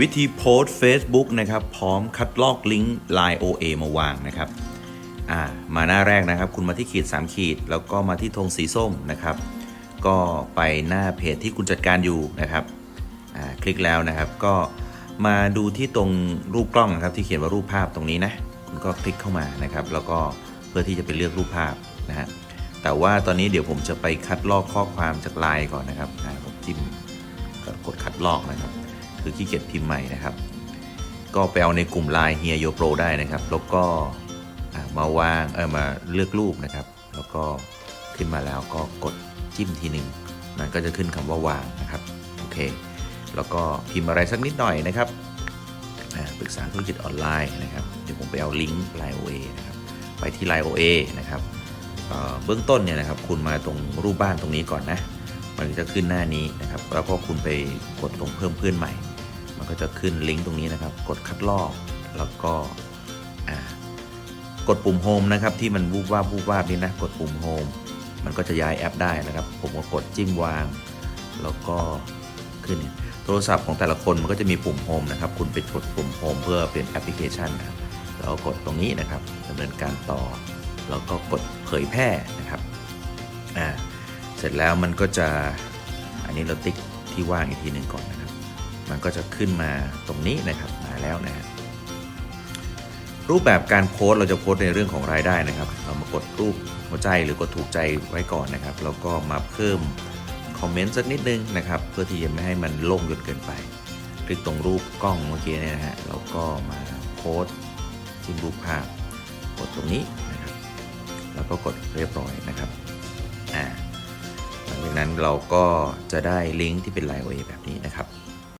วิธีโพสต์ Facebook นะครับ พร้อมคัดลอกลิงก์ Line OA มาวางนะครับอ่ามาหน้าแรกนะครับ คุณมาที่ขีด 3 ขีด แล้วก็มาที่ธงสีส้มนะครับ ก็ไปหน้าเพจที่คุณจัดการอยู่นะครับอ่าคลิกแล้วนะครับ ก็มาดูที่ตรงรูปกล้องนะครับ ที่เขียนว่ารูปภาพตรงนี้นะ คุณก็คลิกเข้ามานะครับ แล้วก็เพื่อที่จะไปเลือกรูปภาพนะฮะแต่ว่าตอนนี้เดี๋ยวผมจะไปคัดลอกข้อความจากไลน์ก่อนนะครับผมจิ้มก็กดคัดลอกนะครับ คือขี้เกียจพิมพ์ใหม่นะครับ ก็ไปเอาในกลุ่มไลน์เฮียโยโปรได้นะครับ แล้วก็มาวางเออมาเลือกรูปนะครับ แล้วก็ขึ้นมาแล้วก็กดจิ้มทีหนึ่งมันก็จะขึ้นคำว่าวางนะครับโอเค แล้วก็พิมพ์อะไรสักนิดหน่อยนะครับปรึกษาธุรกิจออนไลน์นะครับเดี๋ยวผมไปเอาลิงก์ Line OA นะครับไปที่ Line OA นะครับเบื้องต้นเนี่ยนะครับคุณมาตรงรูปบ้านตรงนี้ก่อนนะ มันจะขึ้นหน้านี้นะครับ แล้วก็คุณไปกดตรงเพิ่มเพื่อนใหม่ มันก็จะขึ้นลิงก์ตรงนี้นะครับ กดคัดลอกแล้วก็กดปุ่มโฮมนะครับที่มันวูบวาบวูบวาบนี่นะกดปุ่มโฮมมันก็จะย้ายแอปได้นะครับ ผมก็กดจิ้มวาง แล้วก็ขึ้นโทรศัพท์ของแต่ละคนมันก็จะมีปุ่มโฮมนะครับ คุณไปกดปุ่มโฮมเพื่อเป็นแอปพลิเคชันนะแล้วก็กดตรงนี้นะครับดำเนินการต่อ แล้วก็กดเผยแพร่นะครับอ่าเสร็จแล้วมันก็จะอันนี้เราติ๊กที่ว่างอีกทีหนึ่งก่อนนะครับ มันก็จะขึ้นมาตรงนี้นะครับมาแล้วนะฮะรูปแบบการโพสต์เราจะโพสต์ในเรื่องของรายได้นะครับ เรามากดรูปหัวใจหรือกดถูกใจไว้ก่อนนะครับ แล้วก็มาเพิ่มคอมเมนต์สักนิดนึงนะครับ เพื่อที่จะไม่ให้มันโล่งจนเกินไป คลิกตรงรูปกล้องเมื่อกี้เนี่ยนะฮะแล้วก็มาโพสต์จิ้มรูปภาพ กดตรงนี้นะครับ แล้วก็กดเรียบร้อยนะครับอ่าหลังจากนั้นเราก็จะได้ลิงก์ที่เป็น Line OA แบบนี้นะครับ